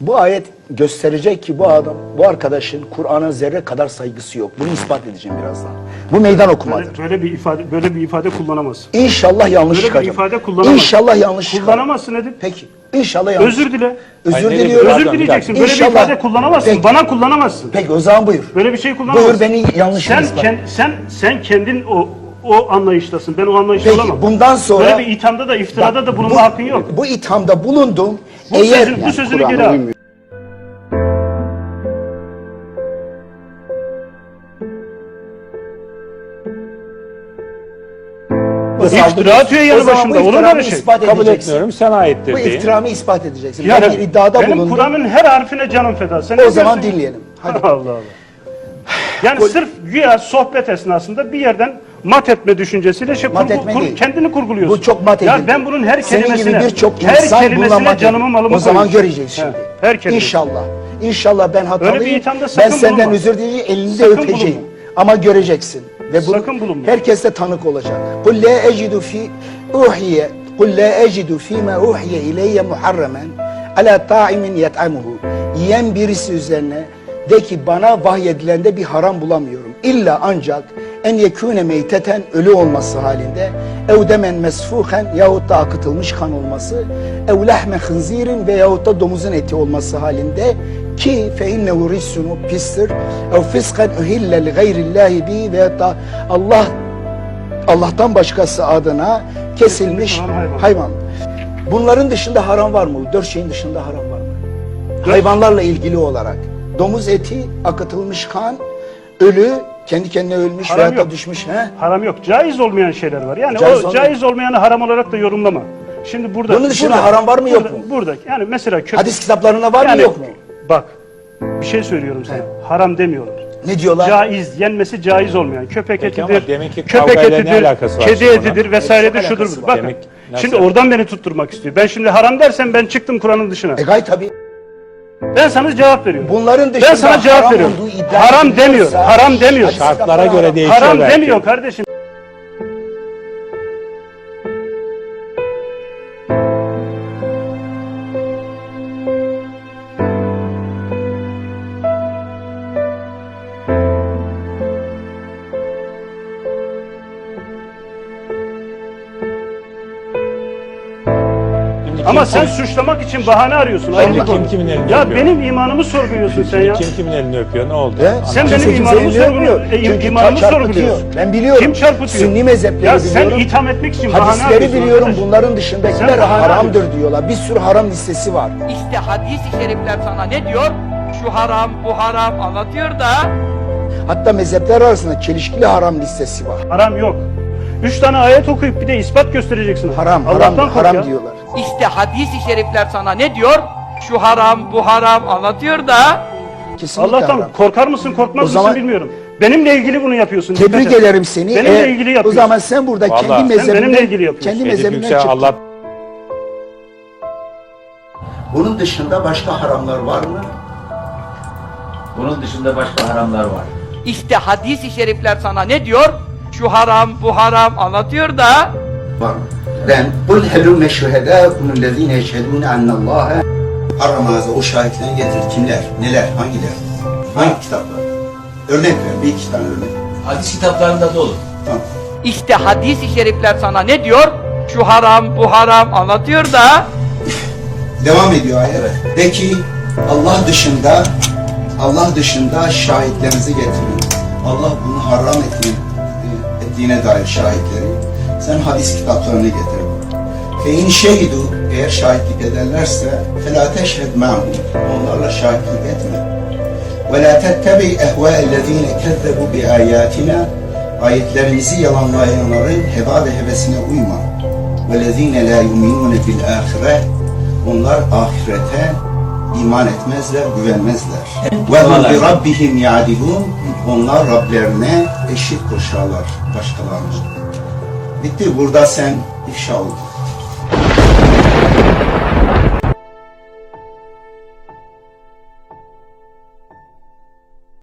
Bu ayet gösterecek ki bu adam, bu arkadaşın Kur'an'a zerre kadar saygısı yok. Bunu ispat edeceğim birazdan. Bu meydan okumadır. Böyle, böyle bir ifade böyle bir ifade kullanamazsın. İnşallah yanlış Böyle bir çıkacağım. ifade kullanamazsın. İnşallah yanlış çıkacağım. Kullanamazsın Edip. Peki. İnşallah yanlış. Özür dile. Özür diliyorum. Özür bir dileyeceksin. Böyle bir İnşallah. ifade kullanamazsın. Peki. Bana kullanamazsın. Peki o zaman buyur. Böyle bir şey kullanamazsın. Buyur beni yanlış sen, ispat. kend- sen sen kendin o o anlayıştasın. Ben o anlayışta Peki olamam. bundan sonra Böyle bir ithamda da iftirada da bulunma bu, hakkın yok. Bu ithamda bulundum. Bu Eğer sözün- bu yani sözünü Kur'an'a geri al. İftira atıyor yanı başında. bu Olur mu öyle şey? ispat Kabul etmiyorum. Sen ayettir Bu iftiramı ispat edeceksin. Yani ben bir iddiada benim bulundum. Kur'an'ın her harfine canım feda. Sen O zaman diyorsun? dinleyelim. Hadi. Allah Allah. Yani sırf güya sohbet esnasında bir yerden mat etme düşüncesiyle şey Mat kurgu- etme kur- değil. kendini kurguluyorsun. Bu çok mat Ya edildi. ben bunun her Senin kelimesine, gibi birçok her buna kelimesine mat canımı malımı O zaman koyuyorum. göreceğiz şimdi. He, her kelimesi. İnşallah. İnşallah ben hatalıyım. Ben senden bulunma. özür dileyeceğim, elini de Sakın öpeceğim. bulunma. Ama göreceksin. Ve bunu Sakın bulunma. herkes de tanık olacak. Kul la ecidu fi uhiye Kul la ecidu fîme uhiye ileyye muharremen ala ta'imin yet'amuhu. Yiyen birisi üzerine de ki bana vahyedilende bir haram bulamıyorum. İlla ancak en yekûne meyteten ölü olması halinde ev demen mesfuhen yahut da akıtılmış kan olması ev lehme hınzirin veyahut da domuzun eti olması halinde ki fe innehu rissunu pistir ev fiskan uhille li gayrillahi bi veyahut da Allah Allah'tan başkası adına kesilmiş hayvan. hayvan. Bunların dışında haram var mı? Dört şeyin dışında haram var mı? Hayvanlarla ilgili olarak. Domuz eti, akıtılmış kan, ölü, kendi kendine ölmüş Haram veyahut da yok. düşmüş. He? Haram yok. Caiz olmayan şeyler var. Yani Caiz o olmayan- caiz olmayanı haram olarak da yorumlama. Şimdi burada Bunun dışında burada- haram var mı, yok burada- mu? Burada yani mesela köpek Hadis kitaplarında var yani, mı yok mu? Bak bir şey söylüyorum sana. Haram demiyorlar. Ne diyorlar? Caiz, yenmesi caiz olmayan köpek Peki etidir, deminki köpek kavgayla ne etidir, alakası var kedi şimdi etidir vesairedir şudur. alakası var. Bakın. Demek- nasıl? Şimdi oradan beni tutturmak istiyor. Ben şimdi haram dersem ben çıktım Kur'an'ın dışına. E gay tabii. Ben sana cevap veriyorum. Bunların dışında ben sana cevap haram veriyorum. olduğu iddia Haram demiyor. Haram demiyor. Şartlara göre değişiyor Haram belki. demiyor kardeşim. Ama kim- sen suçlamak için bahane arıyorsun. Ayrı kim konu. kimin elini Ya öpüyor? benim imanımı sorguluyorsun sen ya. Kim kimin elini öpüyor? Ne oldu? He? Sen Kimse benim imanımı kimseyi sorguluyor. bilmiyor. E, imanımı çarpıtıyor. sorguluyorsun. Ben biliyorum. Kim çarpıtıyor? Sünni mezhepleri Ya sen biliyorum. itham etmek için bahane Hadisleri arıyorsun biliyorum. arkadaş. Bunların dışındakiler Sen haramdır arıyorsun. diyorlar. Bir sürü haram listesi var. İşte hadis-i şerifler sana ne diyor? Şu haram, bu haram anlatıyor da Hatta mezhepler arasında çelişkili haram listesi var. Haram yok. Üç tane ayet okuyup bir de ispat göstereceksin. Haram, Allah'tan haram, haram ya. diyorlar. İşte hadis-i şerifler sana ne diyor? Şu haram, bu haram anlatıyor da Kesinlikle Allah'tan haram. korkar mısın korkmaz O mısın zaman- bilmiyorum. Benimle ilgili bunu yapıyorsun. Tebrik ederim seni. Benimle Eğer- ilgili O yapıyorsun. zaman sen burada Vallahi kendi yapıyorsun. kendi Yüksel çıktın. Allah Bunun dışında başka haramlar var mı? Bunun dışında başka haramlar var. işte hadis-i şerifler sana ne diyor? Şu haram, bu haram anlatıyor da Var mı? Ben kul helûme şühedâkum lezîne yeşhedûne ennallâhe Haramazı o şahitleri getir. Kimler? Neler? Hangiler? Hangi kitaplar? Örnek ver. Bir iki tane örnek. Hadis kitaplarında dolu. Tamam. işte hadis-i şerifler sana ne diyor? Şu haram, bu haram anlatıyor da Devam ediyor ayet. De ki Allah dışında Allah dışında şahitlerinizi getirin. Allah bunu haram ettiğine, ettiğine dair şahitleri. Sen hadis kitaplarını getir. Fe in şehidu eğer şahitlik ederlerse fela teşhed ma'hum. Onlarla şahitlik etme. Ve la tettebi ehvâ'ellezîne kezzebu bi âyâtina. Ayetlerimizi yalanlayanların heva ve hevesine uyma. Velezîne la yuminûne bil âhire. Onlar ahirete iman etmezler, güvenmezler. Ve hum bi rabbihim ya'dilun. Onlar Rablerine eşit koşarlar başkalarına. Bitti. Burada sen ifşa oldun.